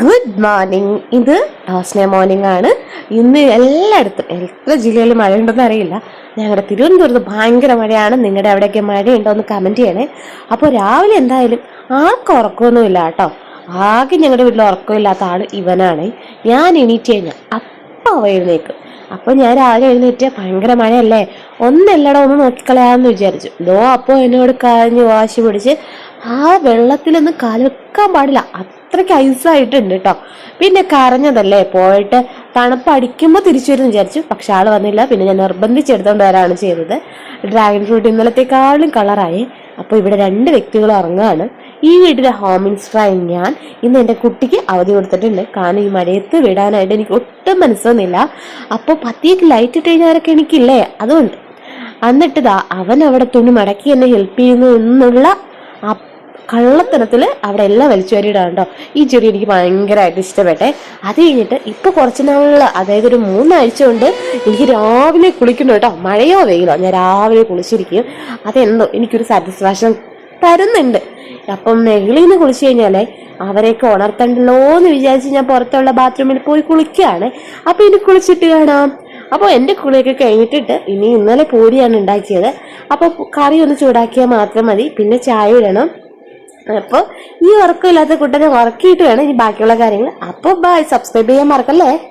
Good morning ഇത് ടോസ്നെ morning ആണ്. ഇന്ന് എല്ലായിടത്തും എത്ര ജില്ലയിലും മഴയുണ്ടെന്ന് അറിയില്ല. ഞങ്ങളുടെ തിരുവനന്തപുരത്ത് ഭയങ്കര മഴയാണ്. നിങ്ങളുടെ അവിടെയൊക്കെ മഴയുണ്ടോ എന്ന് കമന്റ് ചെയ്യണേ. അപ്പോൾ രാവിലെ എന്തായാലും ആർക്കും ഉറക്കമൊന്നുമില്ല കേട്ടോ. ആകെ ഞങ്ങളുടെ വീട്ടിൽ ഉറക്കമില്ലാത്ത ആൾ ഇവനാണ്. ഞാൻ എണീറ്റ് കഴിഞ്ഞാൽ അപ്പം എഴുന്നേക്കും. അപ്പോൾ ഞാൻ രാവിലെ എഴുന്നേറ്റ് ഭയങ്കര മഴയല്ലേ? ഒന്നല്ലട ഒന്ന് നോക്കിക്കളയാമെന്ന് വിചാരിച്ചു. ഇതോ അപ്പോൾ എന്നോട് കാഞ്ഞ് വാശി പിടിച്ച് ആ വെള്ളത്തിലൊന്നും കാലുവെക്കാൻ പാടില്ല. അത്രയ്ക്ക് ഐസായിട്ടുണ്ട് കേട്ടോ പിന്നെ കരഞ്ഞതല്ലേ പോയിട്ട് തണുപ്പ് അടിക്കുമ്പോൾ തിരിച്ചു വരും വിചാരിച്ചു. പക്ഷെ ആൾ വന്നില്ല. പിന്നെ ഞാൻ നിർബന്ധിച്ചെടുത്തോണ്ട് വരാണ് ചെയ്തത്. ഡ്രാഗൺ ഫ്രൂട്ട് ഇന്നലത്തെക്കാളും കളറായി. അപ്പോൾ ഇവിടെ രണ്ട് വ്യക്തികൾ ഉറങ്ങുകയാണ് ഈ വീട്ടിലെ ഹോം മിനിസ്റ്ററായി ഞാൻ ഇന്ന് എന്റെ കുട്ടിക്ക് അവധി കൊടുത്തിട്ടുണ്ട്. കാരണം ഈ മഴയത്ത് വിടാനായിട്ട് എനിക്ക് ഒട്ടും മനസ്സൊന്നുമില്ല. അപ്പോൾ പത്തിയൊക്കെ ലൈറ്റ് ഇട്ട് കഴിഞ്ഞാലൊക്കെ എനിക്കില്ലേ? അതുകൊണ്ട്. എന്നിട്ട് അവൻ അവിടെ തുണി മടക്കി എന്നെ ഹെൽപ്പ് ചെയ്യുന്നു എന്നുള്ള ആ കള്ളത്തനത്തിൽ അവിടെ എല്ലാം വലിച്ചു വരിയിടാണ് കേട്ടോ ഈ ചെടി എനിക്ക് ഭയങ്കരമായിട്ട് ഇഷ്ടപ്പെട്ടെ. അത് കഴിഞ്ഞിട്ട് ഇപ്പൊ കുറച്ച് നാളിൽ അതായത് ഒരു മൂന്നാഴ്ച കൊണ്ട് എനിക്ക് രാവിലെ കുളിക്കണം കേട്ടോ. മഴയോ വെയിലോ ഞാൻ രാവിലെ കുളിച്ചിരിക്കും. അതെന്തോ എനിക്കൊരു സാറ്റിസ്ഫാക്ഷൻ തരുന്നുണ്ട്. അപ്പം നിന്ന് കുളിച്ചു കഴിഞ്ഞാലേ അവരെയൊക്കെ ഉണർത്തണ്ടല്ലോ എന്ന് വിചാരിച്ച് ഞാൻ പുറത്തുള്ള ബാത്റൂമിൽ പോയി കുളിക്കുകയാണ്. അപ്പൊ ഇനി കുളിച്ചിട്ട് കാണാം. അപ്പോൾ എന്റെ കുളിയൊക്കെ കഴിഞ്ഞിട്ടിട്ട് ഇനി ഇന്നലെ പൂരിയാണ് ഉണ്ടാക്കിയത്. അപ്പോൾ കറി ഒന്ന് ചൂടാക്കിയാൽ മാത്രം മതി. പിന്നെ ചായ ഇടണം. അപ്പോൾ ഈ ഉറക്കമില്ലാത്ത കുട്ടനെ ഉറക്കിയിട്ട് വേണം ഇനി ബാക്കിയുള്ള കാര്യങ്ങൾ. അപ്പോൾ ബൈ സബ്സ്ക്രൈബ് ചെയ്യാൻ മറക്കല്ലേ?